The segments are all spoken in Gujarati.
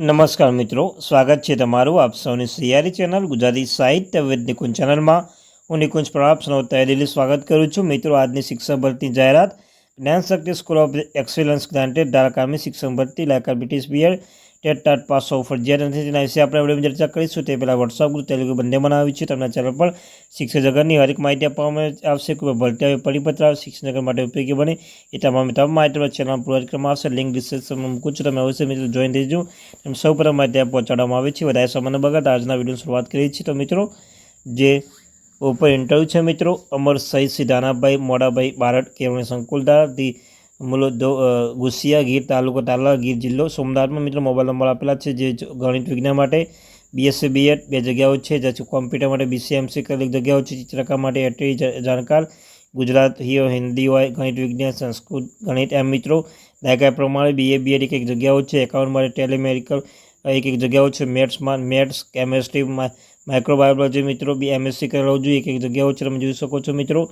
નમસ્કાર મિત્રો, સ્વાગત છે તમારું આપ સૌની સિયારી ચેનલ ગુજરાતી સાહિત્ય વિદ નિકુંજ ચેનલમાં. હું નિકુંજ પ્રણાપ સૌ તહેદિલી સ્વાગત કરું છું. મિત્રો, આજની શિક્ષણ ભરતી જાહેરાત Gyan Shakti school of excellence granted ધારાકામી શિક્ષણ ભરતી લાયકા બ્રિટિશ બિયર ટેટ ટાટ પાસ ફરજિયાત નથી તેના વિશે આપણે વિડીયોમાં ચર્ચા કરીશું તે પહેલાં વોટ્સઅપ ગ્રુપ તેલુગુ બંને બનાવ્યું છે. તમને ચેનલ પર શિક્ષણ જગતની હરેક માહિતી આપવામાં આવશે. કોઈ ભરતી આવે, પરિપત્ર આવે શિક્ષણ જગત માટે ઉપયોગી બને એ તમામ તમામ માહિતી ચેનલ પૂરા કરવામાં આવશે. લિંક ડિસ્ક્રિપ્શનમાં મૂકું છું. તમે અવશ્ય મિત્રો જોઈન થઈજો. એમ સૌ પ્રથમ માહિતી પહોંચાડવામાં આવે છે. વધારે સમયને બગાડ આજના વિડીયોની શરૂઆત કરીએ છીએ. તો મિત્રો, જે ઉપર ઇન્ટરવ્યૂ છે મિત્રો, અમર સહીદ સિદ્ધાનાભાઈ મોડાભાઈ બારડ કેવણી સંકુલદાર ધી મૂલો ગુસિયા ગીર તાલુકો તાલા ગીર જિલ્લો સોમનાથમાં. મિત્રો, મોબાઈલ નંબર આપેલા છે જે ગણિત વિજ્ઞાન માટે બીએસસી બીએડ બે જગ્યાઓ છે, જે કોમ્પ્યુટર માટે બીસીએમસી કેટલીક જગ્યાઓ છે, ચિત્રકાર માટે એટલી જાણકાર. ગુજરાત, હિયો, હિન્દી હોય ગણિત વિજ્ઞાન, સંસ્કૃત, ગણિત એમ. મિત્રો દાયકા પ્રમાણે બીએ બીએડ એક એક જગ્યાઓ છે એકાઉન્ટ માટે ટેલિમેડિકલ એક એક જગ્યાઓ છે મેથ્સમાં મેથ્સ, કેમેસ્ટ્રી માઇક્રોબાયોલોજી. મિત્રો બી એમએસસી કરેલો જોઈએ, એક એક જગ્યાઓ છે, તમે જોઈ શકો છો. મિત્રો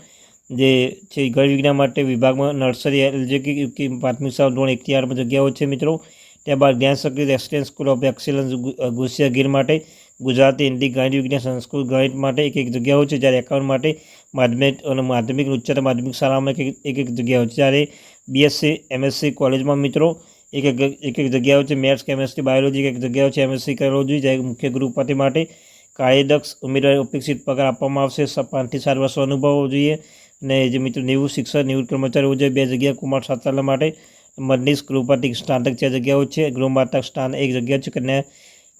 જે છે ગણ વિજ્ઞાન માટે વિભાગમાં નર્સરી એલજી પ્રાથમિક શાળા ધોરણ એકથી આઠમાં જગ્યાઓ છે મિત્રો. ત્યારબાદ Gyan Shakti, residence school of excellence Gusiya Gir માટે, ગુજરાતી, હિન્દી, ગણિત વિજ્ઞાન સંસ્કૃત, ગણિત માટે એક એક જગ્યાઓ છે. જ્યારે એકાઉન્ટ માટે માધ્યમિક અને માધ્યમિક ઉચ્ચતર માધ્યમિક શાળામાં એક એક જગ્યાઓ છે. જ્યારે બીએસસી, એમએસસી કોલેજમાં મિત્રો એક એક એક જગ્યાઓ છે. મેથ્સ, કેમેસ્ટ્રી, બાયોલોજી એક જગ્યાઓ છે. એમએસસી કરેલો જોઈએ મુખ્ય ગૃહપતિ માટે કાર્યદક્ષ ઉમેદવાર અપેક્ષિત પગાર આપવામાં આવશે. પાંચથી સાત વર્ષ અનુભવ જોઈએ. અને જે મિત્રો નેવું શિક્ષક નિવૃત્ત કર્મચારીઓ છે, બે જગ્યા કુમાર સાતાલા માટે મનીષ ગૃહપાટી સ્નાતક ચાર જગ્યાઓ છે, ગૃહમાતા સ્થાન એક જગ્યા છે, કન્યા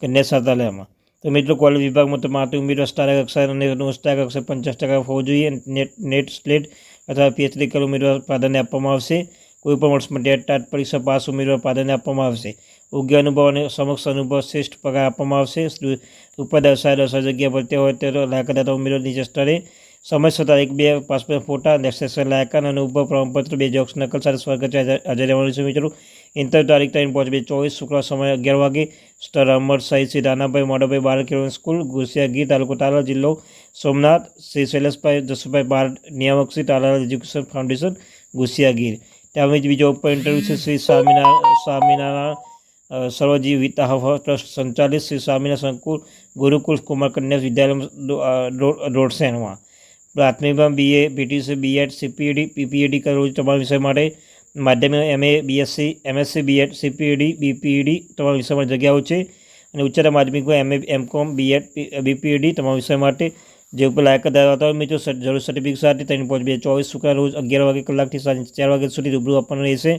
કન્યા સાતાલયમાં તો મિત્રો કોલેજ વિભાગમાં તો માત્ર ઉમેદવાર સ્ટાર અક્ષર અને સ્ટાર અક્ષર પંચાસ ટકા હોવું જોઈએ. નેટ નેટ સ્લેટ અથવા પીએચડી કરેલ ઉમેદવાર પ્રાધાન્ય આપવામાં આવશે. કોઈપણ વર્ષમાં ટેટ ટાટ પરીક્ષા પાસ ઉમેદવાર પ્રાધાન્ય આપવામાં આવશે. યોગ્ય અનુભવ અને સમક્ષ અનુભવ શ્રેષ્ઠ પગાર આપવામાં આવશે. ઉપર દર્શાવેલ દર્શાવ જગ્યા ભરતી હોય ત્યારે લાયકાત ઉમેદવાર નીચે સ્તરે સમય છતાં એક બે પાસપોર્ટ ફોટા નેક્સેસન લાયકાન અને ઉપર પ્રમાણપત્ર, બે જોક્સ નકલ સાથે સ્વાગત હાજર રહેવાનું છે મિત્રો. ઇન્ટરવ્યુ તારીખ ત્રણ પાંચ બે ચોવીસ, શુક્રવાર સમય અગિયાર વાગે. સ્ટર અમર સહિત શ્રી રાનાભાઈ મોડાભાઈ બાર કિરણ સ્કૂલ ગુસિયા ગીર તાલુકો તાલા જિલ્લો, સોમનાથ. શ્રી શૈલેષભાઈ જસુભાઈ બાર, નિયામક શ્રી તાલા એજ્યુકેશન ફાઉન્ડેશન ગુસિયા ગીર. ત્યાં બીજો ઉપર ઇન્ટરવ્યુ છે શ્રી સ્વામિનારાયણ સ્વામિનારાયણ સર્વજી વિતા ટ્રસ્ટ સંચાલિત શ્રી સ્વામિનારાયણ સંકુલ, ગુરુકુલ કુમાર કન્યા વિદ્યાલય રોડસેનમાં. પ્રાથમિકમાં BA PTC BEd CPEd PPEd કરવું તમારા વિષય માટે. માધ્યમિક MA BSc MSc BEd CPEd BPEd તમારા વિષય માટે જગ્યાઓ છે. અને ઉચ્ચતર માધ્યમિકમાં એમએ એમકોમ બીએડ બીપીએડી તમારા વિષય માટે. જે ઉપર લાયક ધરાવતા હોય મિત્રો જરૂર સર્ટિફિકેટ સાથે ત્રણ પાંચ બે ચોવીસ શુક્ર રોજ અગિયાર વાગે કલાકથી સાંજે ચાર વાગ્યા સુધી રૂબરૂ આપવાનું રહેશે.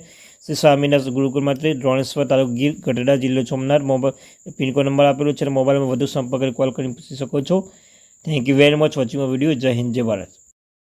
શ્રી સ્વામિનાથ ગુરુકુળ માટે દ્રોણેશ્વર તાલુકો ગીર, ગઢડા જિલ્લો સોમનાથ. મોબાઈલ પિનકોડ નંબર આપેલો છે. અને મોબાઈલમાં વધુ સંપર્ક કોલ કરી પૂછી શકો છો. Thank you very much watching a video Jai Hind Jai Bharat